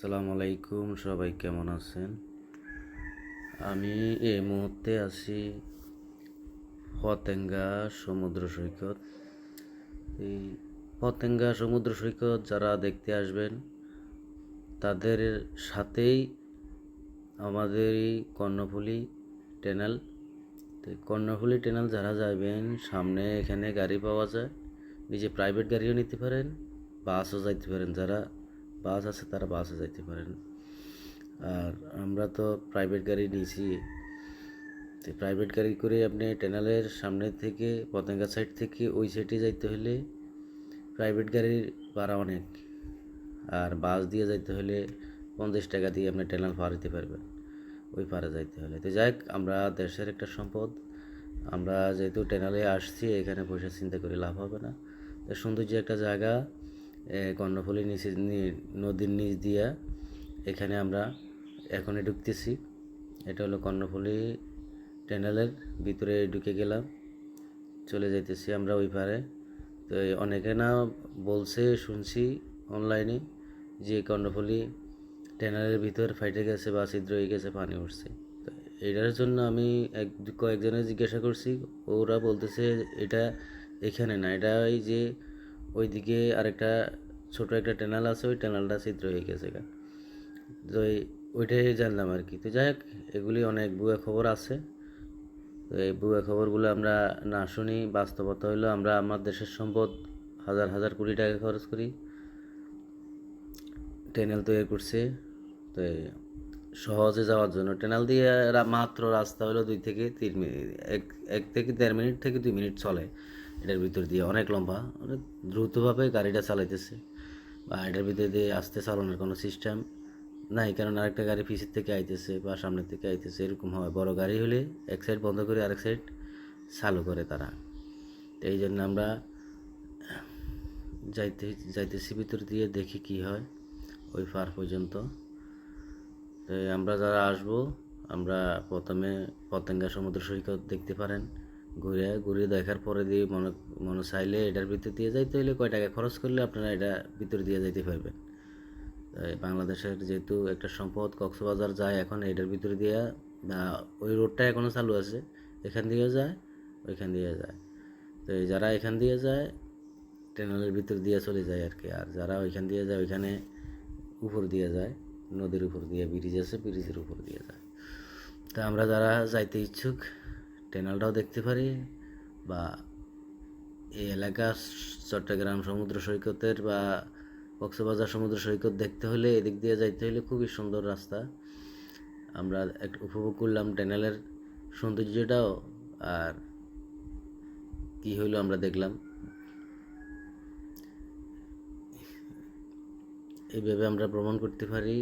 আসসালামু আলাইকুম, সবাই কেমন আছেন? আমি এই মুহূর্তে আছি ফতেঙ্গা সমুদ্র সৈকত। এই ফতেঙ্গা সমুদ্র সৈকত যারা দেখতে আসবেন, তাদের সাথেই আমাদের এই কর্ণফুলি ট্যানেল তো কর্ণফুলি ট্যানেল যারা যাবেন সামনে এখানে গাড়ি পাওয়া যায়। নিজে প্রাইভেট গাড়িও নিতে পারেন, বাসও যাইতে পারেন। যারা বাস আছে, তারা বাসে যাইতে পারেন। আর আমরা তো প্রাইভেট গাড়ি নিয়েছি। তো প্রাইভেট গাড়ি করে আপনি ট্যানেলের সামনে থেকে, পতেঙ্গা সাইড থেকে ওই সাইডে যাইতে হলে প্রাইভেট গাড়ির ভাড়া অনেক। আর বাস দিয়ে যাইতে হলে পঞ্চাশ টাকা দিয়ে আপনি ট্যানেল পার হইতে পারবেন। ওই পারে যাইতে হলে। তো যাই আমরা দেশের একটা সম্পদ। আমরা যেহেতু ট্যানেলে আসছি, এখানে পয়সা চিন্তা করে লাভ হবে না। সৌন্দর্য একটা জায়গা। কর্ণফুলী নিচে নদীর নিচ দিয়া এখানে আমরা এখনই ঢুকতেছি। এটা হলো কর্ণফুলী ট্যানেলের ভিতরে ঢুকে গেলাম, চলে যাইতেছি আমরা ওই পারে। তো অনেকে না বলছে, শুনছি অনলাইনে যে কর্ণফুলী ট্যানারের ভিতর ফাইটে গেছে বা ছিদ্র হয়ে গেছে, পানি উঠছে। তো এটার জন্য আমি এক কয়েকজনের জিজ্ঞাসা করছি, ওরা বলতেছে এটা এখানে না, এটা ওই যে ওইদিকে আরেকটা ছোট একটা ট্যানাল আছে, ওই ট্যানালটা ছিদ্র হয়ে গেছে তো ওইটাই জানলাম আর কি। তো যাই হোক, এগুলি অনেক বুয়া খবর আছে। তো এই বুয়া খবরগুলো আমরা না শুনি, বাস্তবতা হলো আমরা আমার দেশের সম্পদ হাজার হাজার কোটি টাকা খরচ করি। ট্যানেল তৈরি করছে। তো সহজে যাওয়ার জন্য ট্যানেল দিয়ে মাত্র রাস্তা হলো দুই থেকে তিন মিনিট, এক এক থেকে দেড় মিনিট থেকে দুই মিনিট চলে। এটার ভিতর দিয়ে অনেক লম্বা অনেক দ্রুতভাবে গাড়িটা চালাইতেছে। বা এটার ভিতর দিয়ে আসতে চালানোর কোনো সিস্টেম নাই, কারণ আরেকটা গাড়ি পিছের থেকে আইতেছে বা সামনের থেকে আইতেছে, এরকম হয়। বড় গাড়ি হলে এক সাইড বন্ধ করে আরেক সাইড চালু করে তারা। তো এই জন্য আমরা যাইতে, যাইতেছি ভিতর দিয়ে, দেখি কি হয় ওই পার পর্যন্ত। তো আমরা যারা আসব, আমরা প্রথমে পতেঙ্গা সমুদ্র সৈকত দেখতে পারেন। ঘুরে ঘুরে দেখার পরে দিয়ে মনে মনে চাইলে এটার ভিতর দিয়ে যাইতে হলে কয় টাকা খরচ করলে আপনারা এটা ভিতর দিয়ে যাইতে পারবেন। তাই বাংলাদেশের যেহেতু একটা সম্পদ কক্সবাজার যায় এখন, এটার ভিতরে দিয়ে ওই রোডটা এখনও চালু আছে, এখান দিয়ে যায়, ওইখান দিয়ে যায়। তো যারা এখান দিয়ে যায় ট্যানেলের ভিতর দিয়ে চলে যায় আর কি আর যারা ওইখান দিয়ে যায়, ওইখানে উপর দিয়ে যায়, নদীর উপর দিয়ে, ব্রিজ আছে, ব্রিজের উপর দিয়ে যায়। তা আমরা যারা যাইতে ইচ্ছুক ট্যানেলটাও দেখতে পারি বা এই এলাকা চট্টগ্রাম সমুদ্র সৈকতের বা কক্সবাজার সমুদ্র সৈকত দেখতে হলে, এদিক দিয়ে যাইতে হলে খুবই সুন্দর রাস্তা। আমরা এক উপভোগ করলাম ট্যানেলের সৌন্দর্যটাও আর কি হইল আমরা দেখলাম। এইভাবে আমরা ভ্রমণ করতে পারি।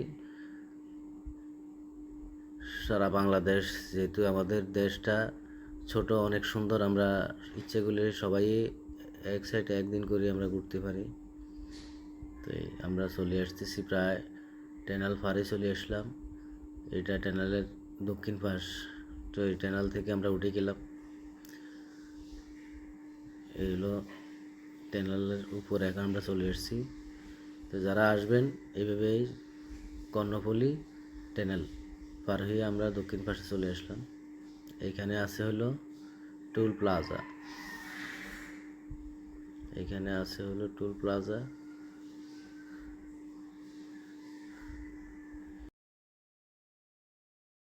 সারা বাংলাদেশ যেহেতু আমাদের দেশটা ছোট, অনেক সুন্দর, আমরা ইচ্ছেগুলি সবাই এক সাইডে একদিন করে আমরা ঘুরতে পারি। তো আমরা চলে আসতেছি প্রায় ট্যানাল পারে চলে আসলাম। এটা ট্যানালের দক্ষিণ পাশ। তো এই ট্যানাল থেকে আমরা উঠে গেলাম। এই হলো উপরে এখন আমরা চলে এসেছি তো যারা আসবেন, এইভাবেই কর্ণফুলি ট্যানেল পার হয়ে আমরা দক্ষিণ পাশে চলে আসলাম। এইখানে আছে হলো টুল প্লাজা। এখানে আছে হলো টুল প্লাজা।